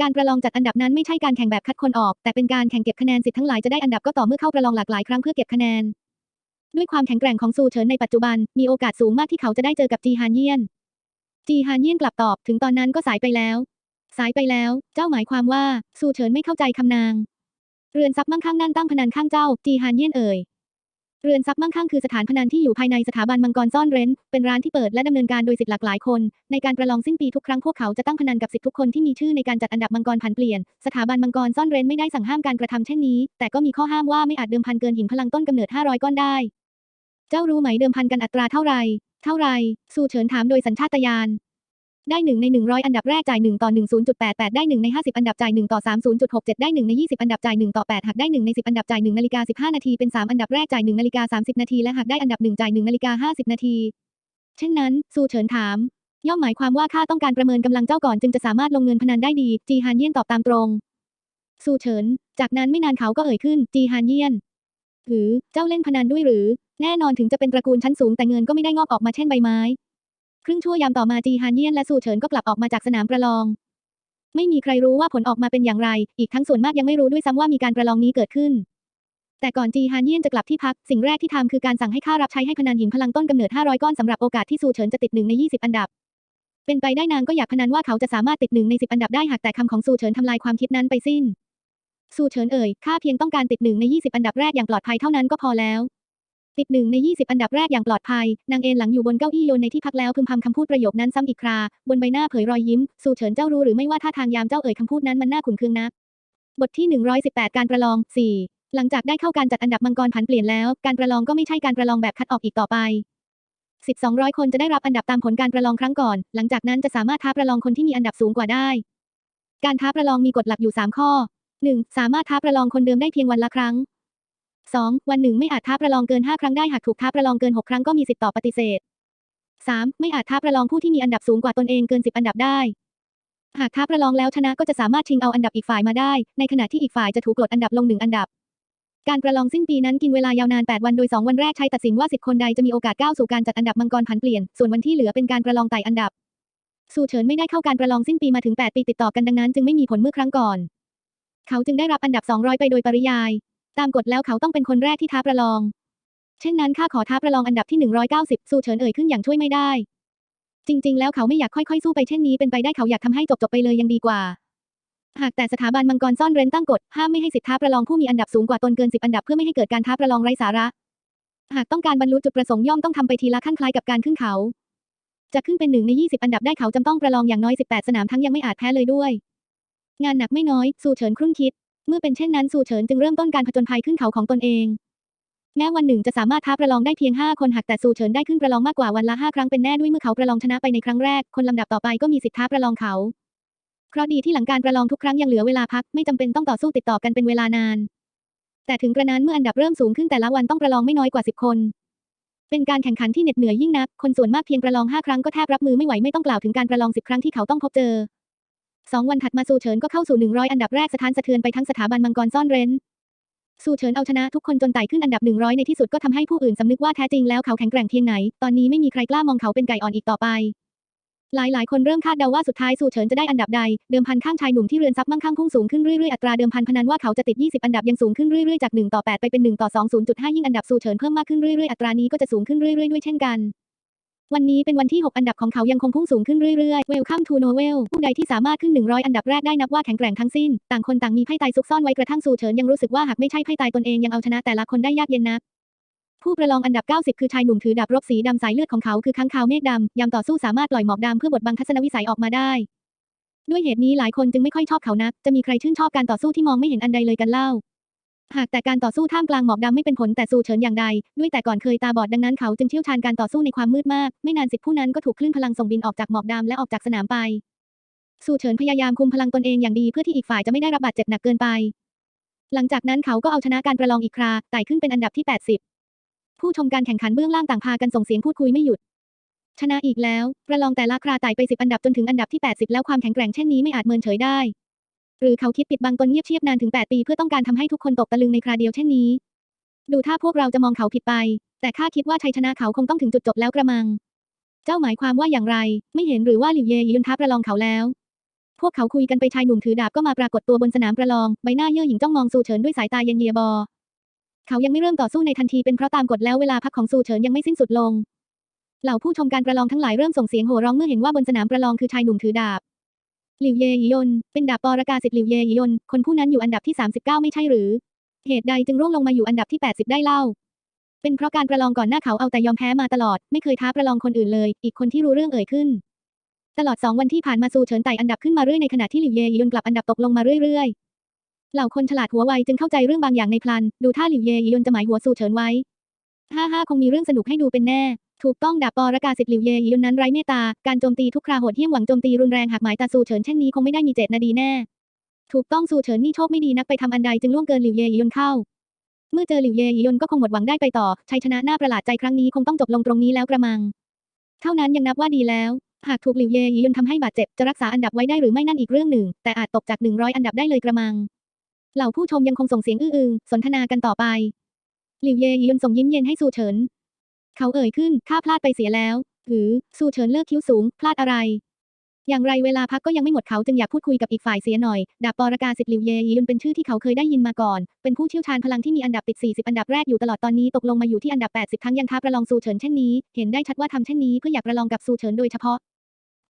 การประลองจัดอันดับนั้นไม่ใช่การแข่งแบบคัดคนออก แต่เป็นการแข่งเก็บคะแนนสิทธิ์ทั้งหลายจะได้อันดับก็ต่อเมื่อเข้าประลองหลากหลายครั้งเพื่อเก็บคะแนน ด้วยความแข็งแกร่งของซูเฉินในปัจจุบัน มีโอกาสสูงมากที่เขาจะได้เจอกับจีฮานเยียน จีฮานเยียนกลับตอบ ถึงตอนนั้นก็สายไปแล้ว สายไปแล้ว เจ้าหมายความว่าซูเฉินไม่เข้าใจคำนาง เรือนทรัพย์มั่งคั่งนั่นตั้งพนันข้างเจ้า จีฮานเยียนเอ่ย เรือนทรัพย์มั่งคั่งคือสถานพนันที่อยู่ภายในสถาบันมังกรซ่อนเร้น เป็นร้านที่เปิดและดำเนินการโดยสิทธิ์หลากหลายคน ในการประลองสิ้นปีทุกครั้งพวกเขาจะตั้งพนันกับสิทธิ์ทุกคนที่มีชื่อในการจัดอันดับมังกรผันเปลี่ยน สถาบันมังกรซ่อนเร้นไม่ได้สั่งห้ามการกระทำเช่นนี้ แต่ก็มีข้อห้ามว่าไม่อาจเดิมพันเกินหินพลังต้นกำเนิด 500 ก้อนได้ เจ้ารู้ไหมเดิมพันกันอัตราเท่าไหร่เท่าไหร่ซูเฉินถามโดยสัญชาตญาณ ได้หนึ่งใน 100 อันดับแรกจ่าย 1 ต่อ 10.88 ได้ 1 ใน 50 อันดับจ่าย 1 ต่อ 30.67 ได้ 1 ใน 20 อันดับจ่าย 1 ต่อ 8 หากได้ 1 ใน 10 อันดับจ่าย 1 นาฬิกา 15 นาทีเป็น 3 อันดับแรกจ่าย 1 นาฬิกา 30 นาที และหากได้อันดับ 1 จ่าย 1 นาฬิกา 50 นาที เช่นนั้น ซูเฉินถาม ย่อมหมายความว่าข้าต้องการประเมินกำลังเจ้าก่อนจึงจะสามารถลงเงินพนันได้ดี จีฮานเยี่ยนตอบตามตรง ซูเฉิน จากนั้นไม่นานเขาก็เอ่ยขึ้น จีฮานเยี่ยน หรือ เจ้าเล่นพนันด้วยหรือ แน่นอนถึงจะเป็นตระกูลชั้นสูงแต่เงินก็ไม่ได้งอกออกมาเช่นใบไม้ ครึ่งชั่วยามต่อมาจีฮานเยียนและซูเฉินก็กลับออกมาจากสนามประลอง ไม่มีใครรู้ว่าผลออกมาเป็นอย่างไร อีกทั้งส่วนมากยังไม่รู้ด้วยซ้ำว่ามีการประลองนี้เกิดขึ้น แต่ก่อนจีฮานเยียนจะกลับที่พัก สิ่งแรกที่ทำคือการสั่งให้ข้ารับใช้ให้พนันหินพลังต้นกำเนิด 500 ก้อนสำหรับโอกาสที่ซูเฉินจะติดหนึ่งใน 20 อันดับ เป็นไปได้นางก็อยากพนันว่าเขาจะสามารถติดหนึ่งใน 10 อันดับได้หากแต่คำของซูเฉินทำลายความคิดนั้นไปสิ้นซูเฉินเอ่ยข้าเพียงต้องการติดหนึ่งใน 20 อันดับแรกอย่างปลอดภัยเท่านั้นก็พอแล้ว ติดหนึ่งใน 20 อันดับแรกอย่างปลอดภัย นางเอนหลังอยู่บนเก้าอี้โยนในที่พักแล้วพึมพำคำพูดประโยคนั้นซ้ำอีกครา บนใบหน้าเผยรอยยิ้มซูเฉินเจ้ารู้หรือไม่ว่าท่าทางยามเจ้าเอ่ยคำพูดนั้นมันน่าขุนเคืองนัก บทที่ 118 การประลอง 4 หลังจากได้เข้าการจัดอันดับมังกรผันเปลี่ยนแล้ว การประลองก็ไม่ใช่การประลองแบบคัดออกอีกต่อไป1200 คนจะได้รับอันดับตามผลการประลองครั้งก่อน หลังจากนั้นจะสามารถท้าประลองคนที่มีอันดับสูงกว่าได้ การท้าประลองมีกฎหลักอยู่ 3 ข้อ 1. สามารถท้าประลองคนเดิมได้เพียงวันละครั้ง 2. วันหนึ่งไม่อาจท้าประลองเกิน 5 ครั้งได้หากถูกท้าประลองเกิน 6 ครั้งก็มีสิทธิ์ต่อปฏิเสธ 3. ไม่อาจท้าประลองผู้ที่มีอันดับสูงกว่าตนเองเกิน 10 อันดับได้ หากท้าประลองแล้วชนะก็จะสามารถชิงเอาอันดับอีกฝ่ายมาได้ ในขณะที่อีกฝ่ายจะถูกลดอันดับลงหนึ่งอันดับ การประลองสิ้นปีนั้นกินเวลายาวนาน 8 วันโดย 2 วันแรกใช้ตัดสินว่า 10 คนใดจะมีโอกาสก้าวสู่การจัดอันดับมังกรผันเปลี่ยน ส่วนวันที่เหลือเป็นการประลองไต่อันดับซูเฉินไม่ได้เข้าการประลองสิ้นปีมาถึง 8 ปีติดต่อกันดังนั้นจึงไม่มีผลเมื่อครั้งก่อน เขาจึงได้รับอันดับ 200 ไปโดยปริยาย ตามกฎแล้วเขาต้องเป็นคนแรกที่ท้าประลอง เช่นนั้นข้าขอท้าประลองอันดับที่ 190ซูเฉินเอ่ยขึ้นอย่างช่วยไม่ได้ จริง ๆ แล้วเขาไม่อยากค่อยๆสู้ไปเช่นนี้เป็นไปได้เขาอยากทำให้จบๆไปเลยยังดีกว่า หากแต่สถาบันมังกรซ่อนเร้นตั้งกฎห้ามไม่ให้สิทธิท้าประลองผู้มีอันดับสูงกว่าตนเกิน10อันดับเพื่อไม่ให้เกิดการท้าประลองไร้สาระ หากต้องการบรรลุจุดประสงค์ย่อมต้องทำไปทีละขั้นคล้ายกับการขึ้นเขา จะขึ้นเป็นหนึ่งใน20 อันดับได้เขาจำต้องประลองอย่างน้อย 18 สนามทั้งยังไม่อาจแพ้เลยด้วยงานหนักไม่น้อยซูเฉินครุ่นคิด เมื่อเป็นเช่นนั้นซูเฉินจึงเริ่มต้นการผจญภัยขึ้นเขาของตนเอง แม้วันหนึ่งจะสามารถท้าประลองได้เพียง 5 คนหากแต่ซูเฉินได้ขึ้นประลองมากกว่าวันละ 5 ครั้งเป็นแน่ด้วยเมื่อเขาประลองชนะไปในครั้งแรก คนลำดับต่อไปก็มีสิทธิท้าประลองเขาเพราะดีที่หลังการประลองทุกครั้งยังเหลือเวลาพักไม่จำเป็นต้องต่อสู้ติดต่อกันเป็นเวลานาน แต่ถึงกระนั้นเมื่ออันดับเริ่มสูงขึ้นแต่ละวันต้องประลองไม่น้อยกว่า 10 คน เป็นการแข่งขันที่เหน็ดเหนื่อยยิ่งนัก คนส่วนมากเพียงประลอง 5 ครั้งก็แทบรับมือไม่ไหวไม่ต้องกล่าวถึงการประลอง 10 ครั้งที่เขาต้องพบเจอ สองวันถัดมาซูเฉินก็เข้าสู่ 100 อันดับแรกสถานสะเทือนไปทั้งสถาบันมังกรซ่อนเร้นซูเฉินเอาชนะทุกคนจนไต่ขึ้นอันดับ 100 ในที่สุดก็ทำให้ผู้อื่นสำนึกว่าแท้จริงแล้วเขาแข็งแกร่งเพียงไหน ตอนนี้ไม่มีใครกล้ามองเขาเป็นไก่อ่อนอีกต่อไป หลายหลายๆคนเริ่มคาดเดาว่าสุดท้ายซูเฉินจะได้อันดับใด เดิมพันข้างชายหนุ่มที่เรือนทรัพย์มั่งคั่งพุ่งสูงขึ้นเรื่อยๆ อัตราเดิมพันพนันว่าเขาจะติด 20 อันดับยังสูงขึ้นเรื่อยๆ จาก 1 ต่อ 8 ไปเป็น 1 ต่อ 2 0.5 ยิ่งอันดับซูเฉินเพิ่มมากขึ้นเรื่อยๆ อัตรานี้ก็จะสูงขึ้นเรื่อยๆ ด้วยเช่นกัน วันนี้เป็นวันที่ 6 อันดับของเขายังคงพุ่งสูงขึ้นเรื่อยๆ Welcome to Novel ผู้ใดที่สามารถขึ้น 100 อันดับแรกได้นับว่าแข็งแกร่งทั้งสิ้น ต่างคนต่างมีไพ่ตายซุกซ่อนไว้กระทั่งซูเฉินยังรู้สึกว่าหากไม่ใช่ไพ่ตายตนเองยังเอาชนะแต่ละคนได้ยากเย็นนักผู้ประลองอันดับ 90 คือชายหนุ่มถือดาบรบสีดำสายเลือดของเขาคือค้างคาวเมฆดำยามต่อสู้สามารถปล่อยหมอกดำเพื่อบดบังทัศนวิสัยออกมาได้ ด้วยเหตุนี้หลายคนจึงไม่ค่อยชอบเขานัก จะมีใครชื่นชอบการต่อสู้ที่มองไม่เห็นอันใดเลยกันเล่า หากแต่การต่อสู้ท่ามกลางหมอกดำไม่เป็นผลแต่ซูเฉินอย่างใด ด้วยแต่ก่อนเคยตาบอดดังนั้นเขาจึงเชี่ยวชาญการต่อสู้ในความมืดมาก ไม่นานสิทธิผู้นั้นก็ถูกคลื่นพลังส่งบินออกจากหมอกดำและออกจากสนามไปซูเฉินพยายามคุมพลังตนเองอย่างดีเพื่อที่อีกฝ่ายจะไม่ได้รับบาดเจ็บหนักเกินไป หลังจากนั้นเขาก็เอาชนะการประลองอีกคราไต่ขึ้นเป็นอันดับที่ 80 ผู้ชมการแข่งขันเบื้องล่างต่างพากันส่งเสียงพูดคุยไม่หยุด ชนะอีกแล้ว ประลองแต่ละคราไต่ไป10อันดับจนถึงอันดับที่ 80 แล้วความแข็งแกร่งเช่นนี้ไม่อาจเมินเฉยได้ หรือเขาคิดปิดบังตนเงียบเชียบนานถึง 8 ปีเพื่อต้องการทำให้ทุกคนตกตะลึงในคราเดียวเช่นนี้ ดูถ้าพวกเราจะมองเขาผิดไป แต่ข้าคิดว่าชัยชนะเขาคงต้องถึงจุดจบแล้วกระมัง เจ้าหมายความว่าอย่างไร ไม่เห็นหรือว่าหลิวเยยุนท้าประลองเขาแล้ว พวกเขาคุยกันไปชายหนุ่มถือดาบก็มาปรากฏตัวบนสนามประลอง ใบหน้าเย่อหยิ่งจ้องมองซูเฉินด้วยสายตาเย็นเยียบอ เขายังไม่เริ่มต่อสู้ในทันทีเป็นเพราะตามกฎแล้วเวลาพักของซูเฉินยังไม่สิ้นสุดลง เหล่าผู้ชมการประลองทั้งหลายเริ่มส่งเสียงโห่ร้องเมื่อเห็นว่าบนสนามประลองคือชายหนุ่มถือดาบ หลิวเยหยน เป็นดาบปรากาศิษย์หลิวเยหยน คนผู้นั้นอยู่อันดับที่ 39 ไม่ใช่หรือ เหตุใดจึงร่วงลงมาอยู่อันดับที่ 80 ได้เล่า เป็นเพราะการประลองก่อนหน้าเขาเอาแต่ยอมแพ้มาตลอด ไม่เคยท้าประลองคนอื่นเลย อีกคนที่รู้เรื่องเอ่ยขึ้น ตลอด 2 วันที่ผ่านมาซูเฉินไต่อันดับขึ้นมาเรื่อยในขณะที่หลิวเยหยนกลับอันดับตกลงมาเรื่อยๆ เหล่าคนฉลาดหัวไวจึงเข้าใจเรื่องบางอย่างในพลัน ดูท่าหลิวเยหยนจะหมายหัวซูเฉินไว้ ฮ่าฮ่าคงมีเรื่องสนุกให้ดูเป็นแน่ ถูกต้องดาบปอระกาศิษย์หลิวเยหยนนั้นไร้เมตตา การโจมตีทุกคราโหดเหี้ยมหวังโจมตีรุนแรงหากหมายตาซูเฉินเช่นนี้คงไม่ได้มีเจตนาดีแน่ ถูกต้องซูเฉินนี่โชคไม่ดีนักไปทำอันใดจึงล่วงเกินหลิวเยหยนเข้า เมื่อเจอหลิวเยหยนก็คงหมดหวังได้ไปต่อ ชัยชนะน่าประหลาดใจครั้งนี้คงต้องจบลงตรงนี้แล้วกระมัง เท่านั้นยังนับว่าดีแล้ว หากถูกหลิวเยหยนทำให้บาดเจ็บจะรักษาอันดับไว้ได้หรือไม่นั่นอีกเรื่องหนึ่ง แต่อาจตกจาก 100 อันดับได้เลยกระมัง เหล่าผู้ชมยังคงส่งเสียงอื้ออึงสนทนากันต่อไปหลิวเยหยนส่งยิ้มเย็นให้ซูเฉิน เขาเอ่ยขึ้น ข้าพลาดไปเสียแล้ว หรือซูเฉินเลิกคิ้วสูง พลาดอะไร อย่างไรเวลาพักก็ยังไม่หมดเขาจึงอยากพูดคุยกับอีกฝ่ายเสียหน่อย ดาบปอรากาศิทธิ์หลิวเยยุนเป็นชื่อที่เขาเคยได้ยินมาก่อน เป็นผู้เชี่ยวชาญพลังที่มีอันดับติด 40 อันดับแรกอยู่ตลอดตอนนี้ตกลงมาอยู่ที่อันดับ 80 ทั้งยังท้าประลองซูเฉินเช่นนี้ เห็นได้ชัดว่าทำเช่นนี้เพื่ออยากประลองกับซูเฉินโดยเฉพาะ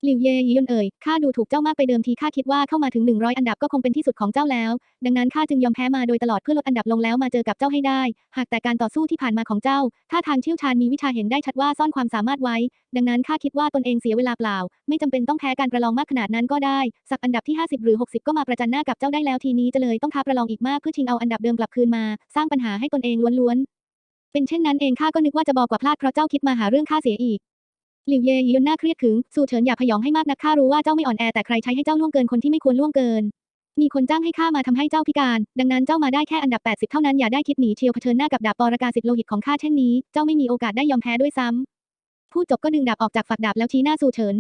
หลิวเย่ยุนเอ่ย ข้าดูถูกเจ้ามากไปเดิมทีข้าคิดว่าเข้ามาถึง 100 อันดับก็คงเป็นที่สุดของเจ้าแล้ว ดังนั้นข้าจึงยอมแพ้มาโดยตลอดเพื่อลดอันดับลงแล้วมาเจอกับเจ้าให้ได้ หากแต่การต่อสู้ที่ผ่านมาของเจ้า ถ้าทางเชี่ยวชาญมีวิชาเห็นได้ชัดว่าซ่อนความสามารถไว้ ดังนั้นข้าคิดว่าตนเองเสียเวลาเปล่า ไม่จำเป็นต้องแพ้การประลองมากขนาดนั้นก็ได้ สักอันดับที่ 50 หรือ 60 ก็มาประจันหน้ากับเจ้าได้แล้วทีนี้จะเลยต้องท้าประลองอีกมากเพื่อชิงเอาอันดับเดิมกลับคืนมา สร้างปัญหาให้ตนเองล้วนๆ เป็นเช่นนั้นเองข้าก็นึกว่าจะบอกว่าพลาดเพราะเจ้าคิดมาหาเรื่องข้าเสียอีก หลิวเย่ยืนหน้าเครียดขึง สู่เฉินอย่าพยองให้มากนักข้ารู้ว่าเจ้าไม่อ่อนแอแต่ใครใช้ให้เจ้าล่วงเกินคนที่ไม่ควรล่วงเกิน มีคนจ้างให้ข้ามาทำให้เจ้าพิการ ดังนั้นเจ้ามาได้แค่อันดับ 80 เท่านั้นอย่าได้คิดหนีเชียวเผชิญหน้ากับดาบปรากาศิษย์โลหิตของข้าเช่นนี้ เจ้าไม่มีโอกาสได้ยอมแพ้ด้วยซ้ำพูดจบก็ดึงดาบออกจากฝักดาบแล้วชี้หน้าสู่เฉิน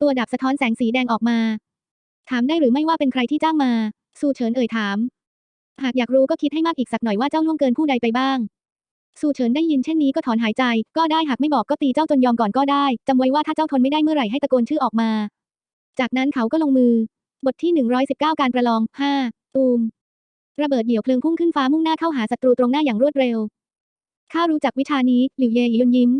ตัวดาบสะท้อนแสงสีแดงออกมา ถามได้หรือไม่ว่าเป็นใครที่จ้างมา สู่เฉินเอ่ยถาม หากอยากรู้ก็คิดให้มากอีกสักหน่อยว่าเจ้าล่วงเกินผู้ใดไปบ้าง สู่เฉินได้ยินเช่นนี้ก็ถอนหายใจ ก็ได้หากไม่บอกก็ตีเจ้าจนยอมก่อนก็ได้จำไว้ว่าถ้าเจ้าทนไม่ได้เมื่อไหร่ให้ตะโกนชื่อออกมา จากนั้นเขาก็ลงมือ บทที่ 119 การประลอง 5 ตูม ระเบิดเดี่ยวเพลิงพุ่งขึ้นฟ้ามุ่งหน้าเข้าหาศัตรูตรงหน้าอย่างรวดเร็ว ข้ารู้จักวิชานี้ หลิวเยยนยิ้ม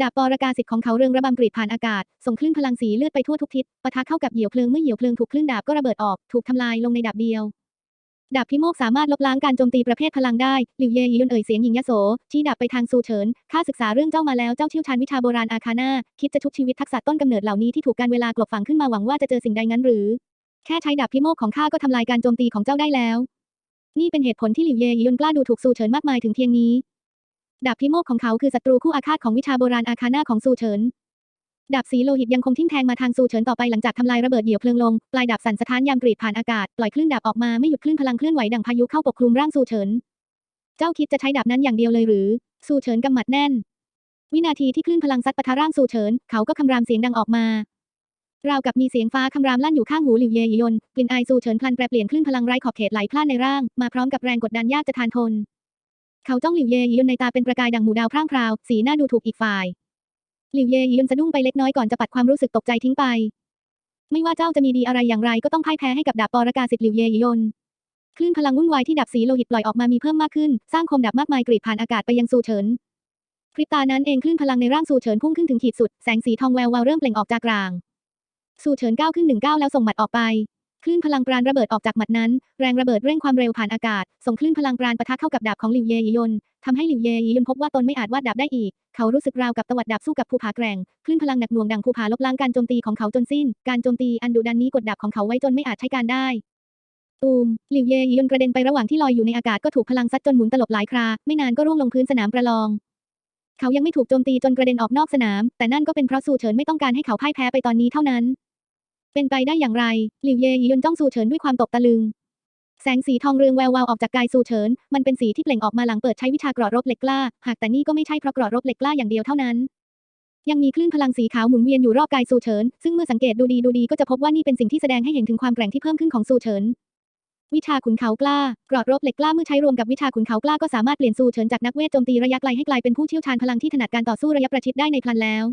ดาบปรากาศิษย์ของเขาเรืองระบำกรีดผ่านอากาศ ส่งคลื่นพลังสีเลือดไปทั่วทุกทิศ ปะทะเข้ากับเหยี่ยวเพลิงเมื่อเหยี่ยวเพลิงถูกคลื่นดาบก็ระเบิดออก ถูกทำลายลงในดาบเดียว ดาบพิโมกสามารถลบล้างการโจมตีประเภทพลังได้ หลิวเยยนเอ่ยเสียงหญิงยโส ชี้ดาบไปทางซูเฉิน ข้าศึกษาเรื่องเจ้ามาแล้ว เจ้าเชี่ยวชาญวิชาโบราณอาคาน่า คิดจะชุบชีวิตทักษะต้นกำเนิดเหล่านี้ที่ถูกการเวลากลบฝังขึ้นมาหวังว่าจะเจอสิ่งใดงั้นหรือ แค่ใช้ดาบพิโมกของข้าก็ทำลายการโจมตีของเจ้าได้แล้ว นี่เป็นเหตุผลที่หลิวเยยนกล้าดูถูกซูเฉินมากมายถึงเพียงนี้ ดาบพิโมกของเขาคือศัตรูคู่อาฆาตของวิชาโบราณอาคาน่าของซูเฉิน ดาบสีโลหิตยังคงทิ่มแทงมาทางซูเฉินต่อไปหลังจากทำลายระเบิดเหี่ยวเพลิงลง ปลายดาบสั่นสะท้านยามกรีดผ่านอากาศ ปล่อยคลื่นดาบออกมาไม่หยุดคลื่นพลังเคลื่อนไหวดังพายุเข้าปกคลุมร่างซูเฉิน เจ้าคิดจะใช้ดาบนั้นอย่างเดียวเลยหรือ ซูเฉินกำหมัดแน่น วินาทีที่คลื่นพลังซัดปะทะร่างซูเฉิน เขาก็คำรามเสียงดังออกมาราวกับมีเสียงฟ้าคำรามลั่นอยู่ข้างหูหลิวเยยนกลิ่นอายซูเฉินพลันแปรเปลี่ยนคลื่นพลังไร้ขอบเขตไหลพล่านในร่าง มาพร้อมกับแรงกดดันยากจะทานทน เขาจ้องหลิวเยยนในตาเป็นประกายดังหมู่ดาวพร่างพราว สีหน้าดูถูกอีกฝ่าย หลิวเยยนสะดุ้งไปเล็กน้อยก่อนจะปัดความรู้สึกตกใจทิ้งไป ไม่ว่าเจ้าจะมีดีอะไรอย่างไรก็ต้องพ่ายแพ้ให้กับดาบปรกาศิษย์หลิวเยยนคลื่นพลังวุ่นวายที่ดาบสีโลหิตปล่อยออกมามีเพิ่มมากขึ้น สร้างคมดาบมากมายกรีดผ่านอากาศไปยังซูเฉินพริบตานั้นเองคลื่นพลังในร่างซูเฉินพุ่งขึ้นถึงขีดสุด แสงสีทองแวววาวเริ่มเปล่งออกจากราง ซูเฉินก้าวขึ้นหนึ่งก้าวแล้วส่งหมัดออกไป คลื่นพลังปราณระเบิดออกจากหมัดนั้น แรงระเบิดเร่งความเร็วผ่านอากาศ ส่งคลื่นพลังปราณปะทะเข้ากับดาบของหลิวเยยนทำให้หลิวเยยนพบว่าตนไม่อาจวาดดาบได้อีก เขารู้สึกราวกับตวัดดาบสู้กับภูผาแกร่ง คลื่นพลังหนักหน่วงดังภูผาลบล้างการโจมตีของเขาจนสิ้น การโจมตีอันดุดันนี้กดดาบของเขาไว้จนไม่อาจใช้การได้ตูมหลิวเยยนกระเด็นไประหว่างที่ลอยอยู่ในอากาศก็ถูกพลังซัดจนหมุนตลบหลายครา ไม่นานก็ร่วงลงพื้นสนามประลอง เขายังไม่ถูกโจมตีจนกระเด็นออกนอกสนาม แต่นั่นก็เป็นเพราะซูเฉินไม่ต้องการให้เขาพ่ายแพ้ไปตอนนี้เท่านั้น เป็นไปได้อย่างไร หลิวเยยนจ้องซูเฉินด้วยความตกตะลึง แสงสีทองเรืองแวววาวออกจากกายซูเฉิน มันเป็นสีที่เปล่งออกมาหลังเปิดใช้วิชากราะรบเหล็กกล้า หากแต่นี่ก็ไม่ใช่เพราะกราะรบเหล็กกล้าอย่างเดียวเท่านั้น ยังมีคลื่นพลังสีขาวหมุนเวียนอยู่รอบกายซูเฉิน ซึ่งเมื่อสังเกตดูดีดูดีก็จะพบว่านี่เป็นสิ่งที่แสดงให้เห็นถึงความแกร่งที่เพิ่มขึ้นของซูเฉิน วิชาขุนเขากล้ากราะรบเหล็กกล้าเมื่อใช้รวมกับวิชาขุนเขากล้าก็สามารถเปลี่ยนซูเฉินจากนักเวทโจมตีระยะไกลให้กลายเป็นผู้เชี่ยวชาญพลังที่ถนัดการต่อสู้ระยะประชิดได้ในพลันแล้ว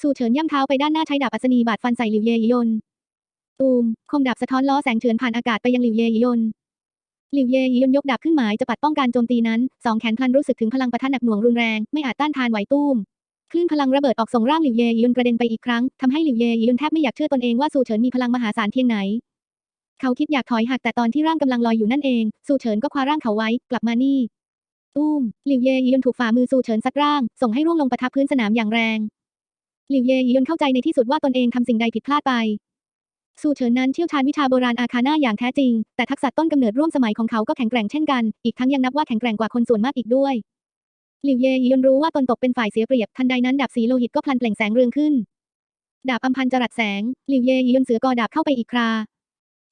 ซูเฉินย่ำเท้าไปด้านหน้าใช้ดาบอัศนีบาดฟันใส่หลิวเยยนตูมคมดาบสะท้อนล้อแสงเฉือนผ่านอากาศไปยังหลิวเยยนหลิวเยยนยกดาบขึ้นหมายจะปัดป้องการโจมตีนั้นสองแขนพลันรู้สึกถึงพลังปะทะหนักหน่วงรุนแรงไม่อาจต้านทานไหวตุ้มคลื่นพลังระเบิดออกส่งร่างหลิวเยยนกระเด็นไปอีกครั้งทำให้หลิวเยยนแทบไม่อยากเชื่อตนเองว่าซูเฉินมีพลังมหาศาลเพียงไหน เขาคิดอยากถอยหักแต่ตอนที่ร่างกำลังลอยอยู่นั่นเองซูเฉินก็คว้าร่างเขาไว้กลับมานี่ตุ้มหลิวเยยนถูกฝ่ามือซูเฉินซัดร่าง ส่งให้ร่วงลงปะทะพื้นสนามอย่างแรง หลิวเย่ยนเข้าใจในที่สุดว่าตนเองทำสิ่งใดผิดพลาดไปซูเฉินนั้นเชี่ยวชาญวิชาโบราณอาคาน่าอย่างแท้จริง แต่ทักษะต้นกำเนิดร่วมสมัยของเขาก็แข็งแกร่งเช่นกัน อีกทั้งยังนับว่าแข็งแกร่งกว่าคนส่วนมากอีกด้วย หลิวเย่ยนรู้ว่าตนตกเป็นฝ่ายเสียเปรียบ ทันใดนั้นดาบสีโลหิตก็พลันเปล่งแสงเรืองขึ้น ดาบอัมพันจรัสแสง หลิวเย่ยนเสือกอดาบเข้าไปอีกครา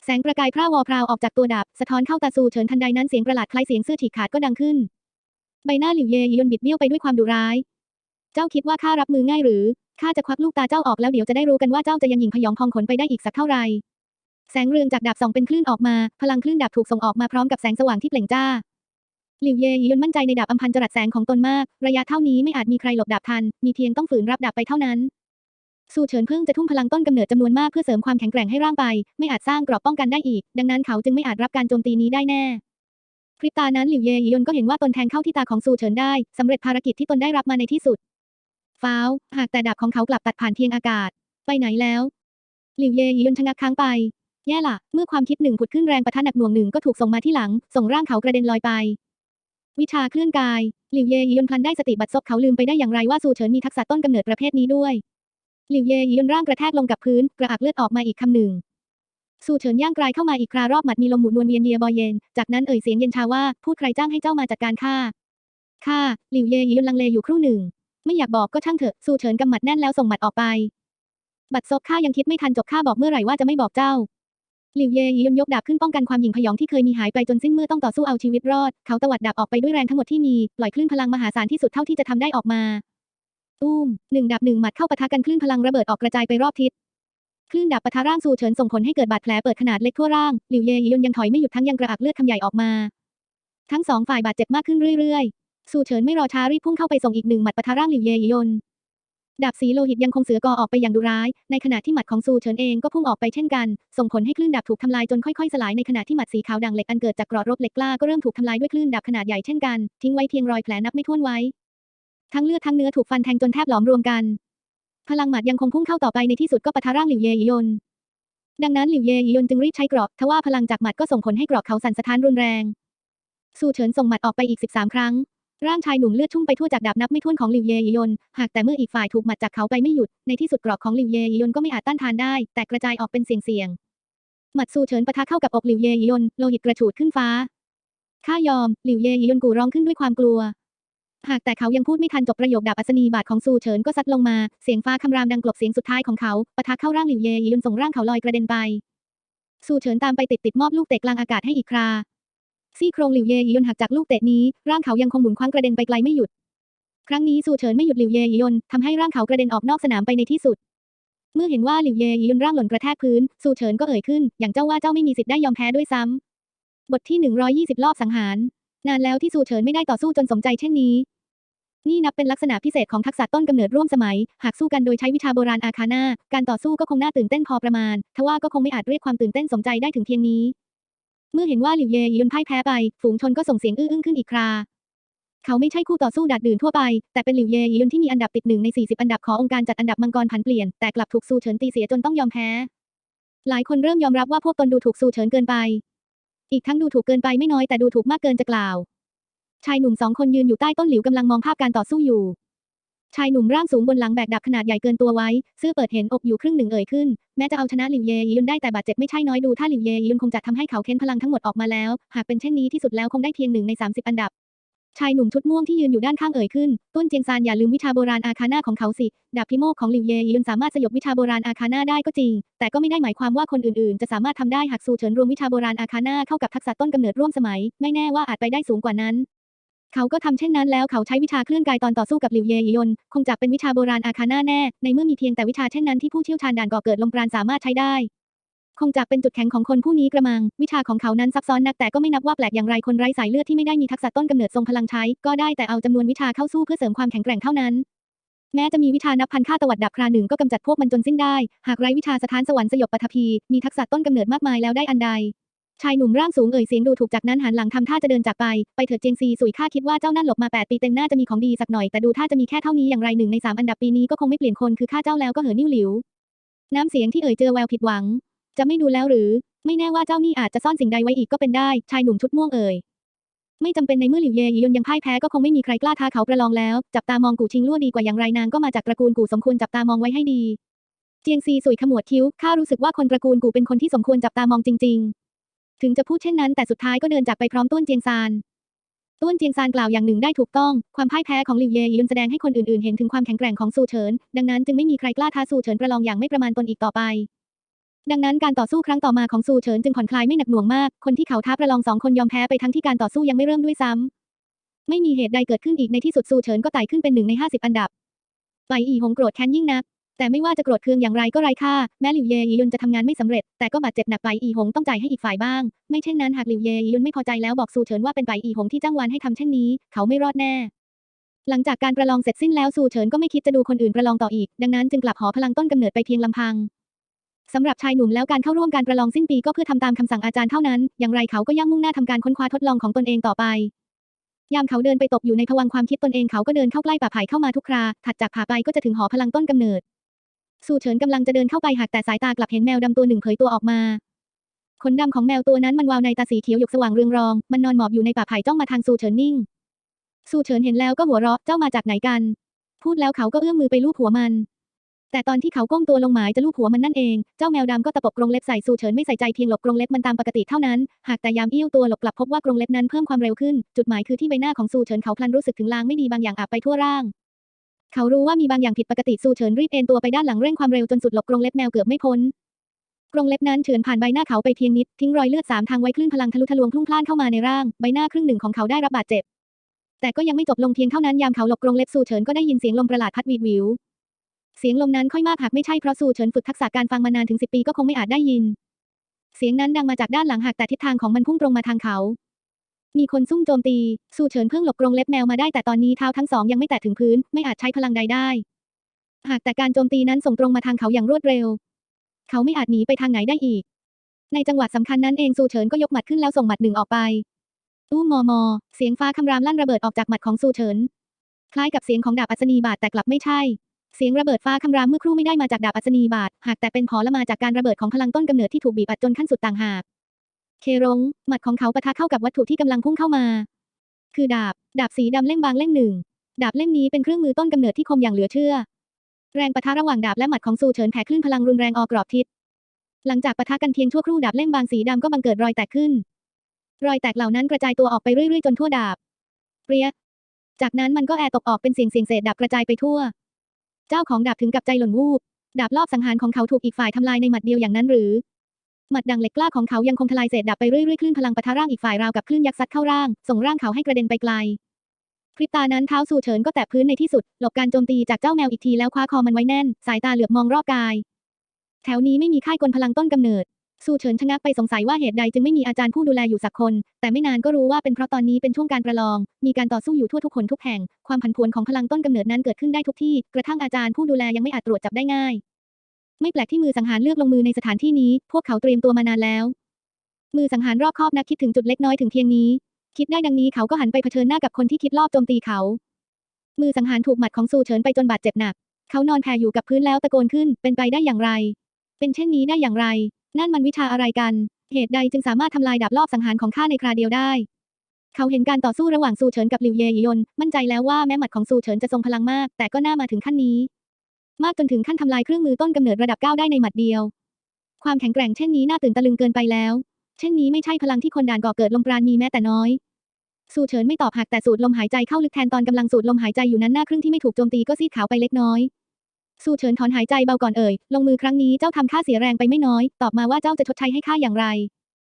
แสงประกายพร่าวอพราวออกจากตัวดาบ สะท้อนเข้าตาซูเฉินทันใดนั้นเสียงประหลาดคล้ายเสียงเสื้อฉีกขาดก็ดังขึ้น ใบหน้าหลิวเยยนบิดเบี้ยวไปด้วยความดุร้าย เจ้าคิดว่าข้ารับมือง่ายหรือ ข้าจะควักลูกตาเจ้าออกแล้วเดี๋ยวจะได้รู้กันว่าเจ้าจะยังหยิ่งพยองพองขนไปได้อีกสักเท่าไหร่ แสงเรืองจากดาบส่องเป็นคลื่นออกมา พลังคลื่นดาบถูกส่งออกมาพร้อมกับแสงสว่างที่เปล่งจ้า หลิวเยยนมั่นใจในดาบอัมพันจรัสแสงของตนมาก ระยะเท่านี้ไม่อาจมีใครหลบดาบทัน มีเพียงต้องฝืนรับดาบไปเท่านั้นซูเฉินเพิ่งจะทุ่มพลังต้นกำเนิดจำนวนมากเพื่อเสริมความแข็งแกร่งให้ร่างไป ไม่อาจสร้างกรอบป้องกันได้อีก ดังนั้นเขาจึงไม่อาจรับการโจมตีนี้ได้แน่พริบตานั้นหลิวเยยนก็เห็นว่าตนแทงเข้าที่ตาของซูเฉินได้สำเร็จภารกิจที่ตนได้รับมาในที่สุด ฟ้าว หากแต่ดาบของเขากลับตัดผ่านเพียงอากาศ ไปไหนแล้ว หลิวเย่ยนชะงักค้างไป แย่ละ เมื่อความคิดหนึ่งผุดขึ้นแรงประทะหนักหน่วงหนึ่งก็ถูกส่งมาที่หลัง ส่งร่างเขากระเด็นลอยไป วิชาเคลื่อนกาย หลิวเย่ยนพลันได้สติบัดซบเขาลืมไปได้อย่างไรว่าซูเฉินมีทักษะต้นกำเนิดประเภทนี้ด้วย หลิวเย่ยนร่างกระแทกลงกับพื้น กระอักเลือดออกมาอีกคำหนึ่งซูเฉินย่างกลายเข้ามาอีกครารอบหมัดมีลมหมุนวนเวียนเยบอยเย็น จากนั้นเอ่ยเสียงเย็นชาว่า พูดใครจ้างให้เจ้ามาจัดการข้า ข้า หลิวเยยนลังเลอยู่ครู่หนึ่ง ไม่อยากบอกก็ช่างเถอะซูเฉินกำหมัดแน่นแล้วส่งหมัดออกไป บัดซบข้ายังคิดไม่ทันจบข้าบอกเมื่อไหร่ว่าจะไม่บอกเจ้า หลิวเย่ยนยกดาบขึ้นป้องกันความหยิ่งพยองที่เคยมีหายไปจนสิ้นเมื่อต้องต่อสู้เอาชีวิตรอด เขาตวัดดาบออกไปด้วยแรงทั้งหมดที่มี ปล่อยคลื่นพลังมหาศาลที่สุดเท่าที่จะทำได้ออกมา ตุ้มหนึ่งดาบหนึ่งหมัดเข้าปะทะกันคลื่นพลังระเบิดออกกระจายไปรอบทิศคลื่นดาบปะทะร่างซูเฉินส่งผลให้เกิดบาดแผลเปิดขนาดเล็กทั่วร่าง หลิวเยยนยังถอยไม่หยุดทั้งยังกระอักเลือดคำใหญ่ออกมา ทั้งสองฝ่ายบาดเจ็บมากขึ้นเรื่อยๆ ซูเฉินไม่รอช้ารีบพุ่งเข้าไปส่งอีกหนึ่งหมัดปะทะร่างหลิวเยยนดาบสีโลหิตยังคงเสือกอออกไปอย่างดุร้าย ในขณะที่หมัดของซูเฉินเองก็พุ่งออกไปเช่นกัน ส่งผลให้คลื่นดาบถูกทำลายจนค่อยๆสลายในขณะที่หมัดสีขาวด่างเหล็กอันเกิดจากกรอดรบเหล็กกล้าก็เริ่มถูกทำลายด้วยคลื่นดาบขนาดใหญ่เช่นกัน ทิ้งไว้เพียงรอยแผลนับไม่ถ้วนไว้ ทั้งเลือดทั้งเนื้อถูกฟันแทงจนแทบหลอมรวมกัน พลังหมัดยังคงพุ่งเข้าต่อไปในที่สุดก็ปะทะร่างหลิวเยยนดังนั้นหลิวเยยนจึงรีบใช้กรอบทว่าพลังจากหมัดก็ส่งผลให้กรอบเขาสั่นสะท้านรุนแรงซูเฉินส่งหมัดออกไปอีก 13 ครั้ง ร่างชายหนุ่มเลือดชุ่มไปทั่วจากดาบนับไม่ถ้วนของหลิวเยยน หากแต่เมื่ออีกฝ่ายถูกหมัดจากเขาไปไม่หยุด ในที่สุดกรอบของหลิวเยยนก็ไม่อาจต้านทานได้ แต่กระจายออกเป็นเสียงๆหมัดซูเฉินปะทะเข้ากับอกหลิวเยยน โลหิตกระฉูดขึ้นฟ้า ข้ายอม หลิวเยยนกูร้องขึ้นด้วยความกลัว หากแต่เขายังพูดไม่ทันจบประโยคดาบอัศนีบาดของซูเฉินก็ซัดลงมา เสียงฟ้าคำรามดังกลบเสียงสุดท้ายของเขาปะทะเข้าร่างหลิวเยยนส่งร่างเขาลอยกระเด็นไป ซูเฉินตามไปติดติดมอบลูกเตะกลางอากาศให้อีกครา ซี่โครงหลิวเยยนหักจากลูกเตะนี้ ร่างเขายังคงหมุนคว้างกระเด็นไปไกลไม่หยุด ครั้งนี้ซูเฉินไม่หยุดหลิวเยยนทำให้ร่างเขากระเด็นออกนอกสนามไปในที่สุด เมื่อเห็นว่าหลิวเยยนร่างหล่นกระแทกพื้นซูเฉินก็เอ่ยขึ้น อย่างเจ้าว่าเจ้าไม่มีสิทธิ์ได้ยอมแพ้ด้วยซ้ำบทที่120รอบสังหาร นานแล้วที่ซูเฉินไม่ได้ต่อสู้จนสมใจเช่นนี้ นี่นับเป็นลักษณะพิเศษของทักษะต้นกำเนิดร่วมสมัย หากสู้กันโดยใช้วิชาโบราณอาคาน่าการต่อสู้ก็คงน่าตื่นเต้นพอประมาณ ทว่าก็คงไม่อาจเรียกความตื่นเต้นสมใจได้ถึงเพียงนี้ เมื่อเห็นว่าหลิวเยยนพ่ายแพ้ไป ฝูงชนก็ส่งเสียงอื้ออึ้งขึ้นอีกครา เขาไม่ใช่คู่ต่อสู้ดาดดื่นทั่วไป แต่เป็นหลิวเยยนที่มีอันดับติดหนึ่งใน 40 อันดับขององค์การจัดอันดับมังกรผันเปลี่ยน แต่กลับถูกซูเฉินตีเสียจนต้องยอมแพ้ หลายคนเริ่มยอมรับว่าพวกตนดูถูกซูเฉินเกินไป อีกทั้งดูถูกเกินไปไม่น้อยแต่ดูถูกมากเกินจะกล่าว ชายหนุ่มสองคนยืนอยู่ใต้ต้นหลิวกำลังมองภาพการต่อสู้อยู่ ชายหนุ่มร่างสูงบนหลังแบกดาบขนาดใหญ่เกินตัวไว้เสื้อเปิดเห็นอกอยู่ครึ่งหนึ่งเอ่ยขึ้น แม้จะเอาชนะหลิวเยยุนได้แต่บาดเจ็บไม่ใช่น้อยดูถ้าหลิวเยยุนคงจะทำให้เขาเค้นพลังทั้งหมดออกมาแล้ว หากเป็นเช่นนี้ที่สุดแล้วคงได้เพียงหนึ่งใน 30 อันดับ ชายหนุ่มชุดม่วงที่ยืนอยู่ด้านข้างเอ่ยขึ้น ต้นเจียงซานอย่าลืมวิชาโบราณอาคาน่าของเขาสิ ดาบพิโมกของหลิวเยยุนสามารถสยบวิชาโบราณอาคาน่าได้ก็จริง แต่ก็ไม่ได้หมายความว่าคนอื่นๆ จะสามารถทำได้หากสูเฉินรวมวิชาโบราณอาคาน่าเข้ากับทักษะต้นกำเนิดร่วมสมัย ไม่แน่ว่าอาจไปได้สูงกว่านั้น เขาก็ทำเช่นนั้นแล้วเขาใช้วิชาเคลื่อนกายตอนต่อสู้กับหลิวเยยน คงจะเป็นวิชาโบราณอาคาน่าแน่ ในเมื่อมีเพียงแต่วิชาเช่นนั้นที่ผู้เชี่ยวชาญด่านก่อเกิดลมปราณสามารถใช้ได้ คงจะเป็นจุดแข็งของคนผู้นี้กระมัง วิชาของเขานั้นซับซ้อนนักแต่ก็ไม่นับว่าแปลกอย่างไรคนไร้สายเลือดที่ไม่ได้มีทักษะต้นกำเนิดทรงพลังใช้ ก็ได้แต่เอาจำนวนวิชาเข้าสู้เพื่อเสริมความแข็งแกร่งเท่านั้นแม้จะมีวิชานับพันค่าตวัดดับคราหนึ่งก็กำจัดพวกมันจนสิ้นได้ หากไร้วิชาสถานสวรรค์สยบปัทภี มีทักษะต้นกำเนิดมากมายแล้วได้อันใด ชายหนุ่มร่างสูงเอ่ยเสียงดูถูกจากนั้นหันหลังทำท่าจะเดินจากไป ไปเถิดเจียงซีสุยข้าคิดว่าเจ้านั่นหลบมาแปดปีเต็มน่าจะมีของดีสักหน่อยแต่ดูท่าจะมีแค่เท่านี้อย่างไรหนึ่งในสามอันดับปีนี้ก็คงไม่เปลี่ยนคนคือข้าเจ้าแล้วก็เหอนิ่วหลิว น้ำเสียงที่เอ่ยเจอแววผิดหวัง จะไม่ดูแล้วหรือ ไม่แน่ว่าเจ้านี่อาจจะซ่อนสิ่งใดไว้อีกก็เป็นได้ ชายหนุ่มชุดม่วงเอ่ยไม่จำเป็นในเมื่อหลิวเยยยนยังพ่ายแพ้ก็คงไม่มีใครกล้าท้าเขาประลองแล้ว จับตามองกูชิงลั่วดีกว่าอย่างไรนางก็มาจากตระกูลกูสมควรจับตามองไว้ให้ดี เจียงซีสุยขมวดคิ้วข้ารู้สึกว่าคนตระกูลกูเป็นคนที่สมควรจับตามองจริง ๆ ถึงจะพูดเช่นนั้นแต่สุดท้ายก็เดินจากไปพร้อมต้วนเจียงซานต้วนเจียงซานกล่าวอย่างหนึ่งได้ถูกต้อง ความพ่ายแพ้ของหลิวเยยุนแสดงให้คนอื่นๆ เห็นถึงความแข็งแกร่งของซูเฉิน ดังนั้นจึงไม่มีใครกล้าท้าซูเฉินประลองอย่างไม่ประมาณตนอีกต่อไป ดังนั้นการต่อสู้ครั้งต่อมาของซูเฉินจึงผ่อนคลายไม่หนักหน่วงมาก คนที่เขาท้าประลองสองคนยอมแพ้ไปทั้งที่การต่อสู้ยังไม่เริ่มด้วยซ้ำไม่มีเหตุใดเกิดขึ้นอีกในที่สุดซูเฉินก็ไต่ขึ้นเป็นหนึ่งในห้าสิบอันดับไปอีหงโกรธแค้นยิ่งนัก แต่ไม่ว่าจะโกรธเคืองอย่างไรก็ไร้ค่า แม้หลิวเยยยุนจะทำงานไม่สำเร็จ แต่ก็บาดเจ็บหนักไปอีหงต้องจ่ายให้อีกฝ่ายบ้าง ไม่เช่นนั้นหากหลิวเยยยุนไม่พอใจแล้วบอกซูเฉินว่าเป็นไปอีหงที่จ้างวานให้ทำเช่นนี้ เขาไม่รอดแน่ หลังจากการประลองเสร็จสิ้นแล้วซูเฉินก็ไม่คิดจะดูคนอื่นประลองต่ออีก ดังนั้นจึงกลับหอพลังต้นกำเนิดไปเพียงลำพังสำหรับชายหนุ่มแล้วการเข้าร่วมการประลองสิ้นปีก็เพื่อทำตามคำสั่งอาจารย์เท่านั้น อย่างไรเขาก็ย่างมุ่งหน้าทำการค้นคว้าทดลองของตนเองต่อไป ยามเขาเดินไปตกอยู่ในภวังค์ความคิดตนเองเขาก็เดินเข้าใกล้ป่าไผ่เข้ามาทุกครา ถัดจากผาไปก็จะถึงหอพลังต้นกำเนิด สู่เฉินกำลังจะเดินเข้าไปหากแต่สายตากลับเห็นแมวดำตัวหนึ่งเผยตัวออกมา ขนดำของแมวตัวนั้นมันวาวในตาสีเขียวหยกสว่างเรืองรอง มันนอนหมอบอยู่ในป่าไผ่จ้องมาทางสู่เฉินนิ่ง สู่เฉินเห็นแล้วก็หัวเราะเจ้ามาจากไหนกัน พูดแล้วเขาก็เอื้อมมือไปลูบหัวมัน แต่ตอนที่เขาก้มตัวลงหมายจะลูบหัวมันนั่นเอง เจ้าแมวดำก็ตะปบกรงเล็บใส่สู่เฉินไม่ใส่ใจเพียงหลบกรงเล็บมันตามปกติเท่านั้น หากแต่ยามเอี้ยวตัวหลบกลับพบว่ากรงเล็บนั้นเพิ่มความเร็วขึ้น จุดหมายคือที่ใบหน้าของสู่เฉินเขาพลันรู้สึกถึงลางไม่ดีบางอย่างอาบไปทั่วร่าง เขารู้ว่ามีบางอย่างผิดปกติสู่เฉินรีบเอนตัวไปด้านหลังเร่งความเร็วจนสุดหลบกรงเล็บแมวเกือบไม่พ้นกรงเล็บนั้นเฉือนผ่านใบหน้าเขาไปเพียงนิดทิ้งรอยเลือดสามทางไว้คลื่นพลังทะลุทะลวงพลุ่งพล่านเข้ามาในร่างใบหน้าครึ่งหนึ่งของเขาได้รับบาดเจ็บ แต่ก็ยังไม่จบลงเพียงเท่านั้นยามเขาหลบกรงเล็บสู่เฉินก็ได้ยินเสียงลมประหลาดพัดวีดวิว เสียงลมนั้นค่อยมากหากไม่ใช่เพราะสู่เฉินฝึกทักษะการฟังมานานถึงสิบปีก็คงไม่อาจได้ยิน เสียงนั้นดังมาจากด้านหลังหากแต่ทิศทางของมันพุ่งตรงมาทางเขา มีคนซุ่มโจมตี สู่เฉินเพิ่งหลบกรงเล็บแมวมาได้แต่ตอนนี้เท้าทั้งสองยังไม่แตะถึงพื้น ไม่อาจใช้พลังใดได้ หากแต่การโจมตีนั้นส่งตรงมาทางเขาอย่างรวดเร็ว เขาไม่อาจหนีไปทางไหนได้อีก ในจังหวะสำคัญนั้นเองสู่เฉินก็ยกหมัดขึ้นแล้วส่งหมัดหนึ่งออกไป ตู้มอมอ เสียงฟ้าคำรามลั่นระเบิดออกจากหมัดของสู่เฉิน คล้ายกับเสียงของดาบอัศนีบาดแต่กลับไม่ใช่ เสียงระเบิดฟ้าคำรามเมื่อครู่ไม่ได้มาจากดาบอัศนีบาดหากแต่เป็นผอละมาจากการระเบิดของพลังต้นกำเนิดที่ถูกบีบอัดจนขั้นสุดต่างหาก เครงหมัดของเขาปะทะเข้ากับวัตถุที่กำลังพุ่งเข้ามา คือดาบ ดาบสีดำเล่มบางเล่มหนึ่ง ดาบเล่มนี้เป็นเครื่องมือต้นกำเนิดที่คมอย่างเหลือเชื่อ แรงปะทะระหว่างดาบและหมัดของซูเฉินแผ่คลื่นพลังรุนแรงออกกรอบทิศ หลังจากปะทะกันเพียงชั่วครู่ดาบเล่มบางสีดำก็บังเกิดรอยแตกขึ้น รอยแตกเหล่านั้นกระจายตัวออกไปเรื่อยๆจนทั่วดาบ เปรียจากนั้นมันก็แอตกออกเป็นเสียงเสียงเศษดาบกระจายไปทั่ว เจ้าของดาบถึงกับใจหล่นวูบ ดาบรอบสังหารของเขาถูกอีกฝ่ายทำลายในหมัดเดียวอย่างนั้นหรือ หมัดดังเหล็กกล้าของเขายังคงทลายเศษดาบไปเรื่อยๆคลื่นพลังปะทะร่างอีกฝ่ายราวกับคลื่นยักษ์ซัดเข้าร่าง ส่งร่างเขาให้กระเด็นไปไกลพริบตานั้นเท้าสู่เฉินก็แตะพื้นในที่สุด หลบการโจมตีจากเจ้าแมวอีกทีแล้วคว้าคอมันไว้แน่น สายตาเหลือบมองรอบกาย แถวนี้ไม่มีค่ายกลพลังต้นกำเนิด สู่เฉินชะงักไปสงสัยว่าเหตุใดจึงไม่มีอาจารย์ผู้ดูแลอยู่สักคน แต่ไม่นานก็รู้ว่าเป็นเพราะตอนนี้เป็นช่วงการประลอง มีการต่อสู้อยู่ทั่วทุกคนทุกแห่ง ความผันผวนของพลังต้นกำเนิดนั้นเกิดขึ้นได้ทุกที่ กระทั่งอาจารย์ผู้ดูแลยังไม่อาจตรวจจับได้ง่าย ไม่แปลกที่มือสังหารเลือกลงมือในสถานที่นี้ พวกเขาเตรียมตัวมานานแล้ว มือสังหารรอบคอบนักคิดถึงจุดเล็กน้อยถึงเพียงนี้ คิดได้ดังนี้เขาก็หันไปเผชิญหน้ากับคนที่คิดลอบโจมตีเขา มือสังหารถูกหมัดของซูเฉินไปจนบาดเจ็บหนัก เขานอนแผ่อยู่กับพื้นแล้วตะโกนขึ้น เป็นไปได้อย่างไร เป็นเช่นนี้ได้อย่างไร นั่นมันวิชาอะไรกัน เหตุใดจึงสามารถทำลายดาบรอบสังหารของข้าในคราเดียวได้ เขาเห็นการต่อสู้ระหว่างซูเฉินกับหลิวเยยยนมั่นใจแล้วว่าแม้หมัดของซูเฉินจะทรงพลังมาก แต่ก็น่ามาถึงขั้นนี้ มากจนถึงขั้นทำลายเครื่องมือต้นกำเนิดระดับเก้าได้ในหมัดเดียว ความแข็งแกร่งเช่นนี้น่าตื่นตะลึงเกินไปแล้ว เช่นนี้ไม่ใช่พลังที่คนด่านก่อเกิดลมปราณมีแม้แต่น้อยสูเฉินไม่ตอบหากแต่สูดลมหายใจเข้าลึกแทนตอนกำลังสูดลมหายใจอยู่นั้นหน้าครึ่งที่ไม่ถูกโจมตีก็ซีดขาวไปเล็กน้อย สูเฉินถอนหายใจเบาก่อนเอ่ย ลงมือครั้งนี้เจ้าทำข้าเสียแรงไปไม่น้อย ตอบมาว่าเจ้าจะชดใช้ให้ข้าอย่างไร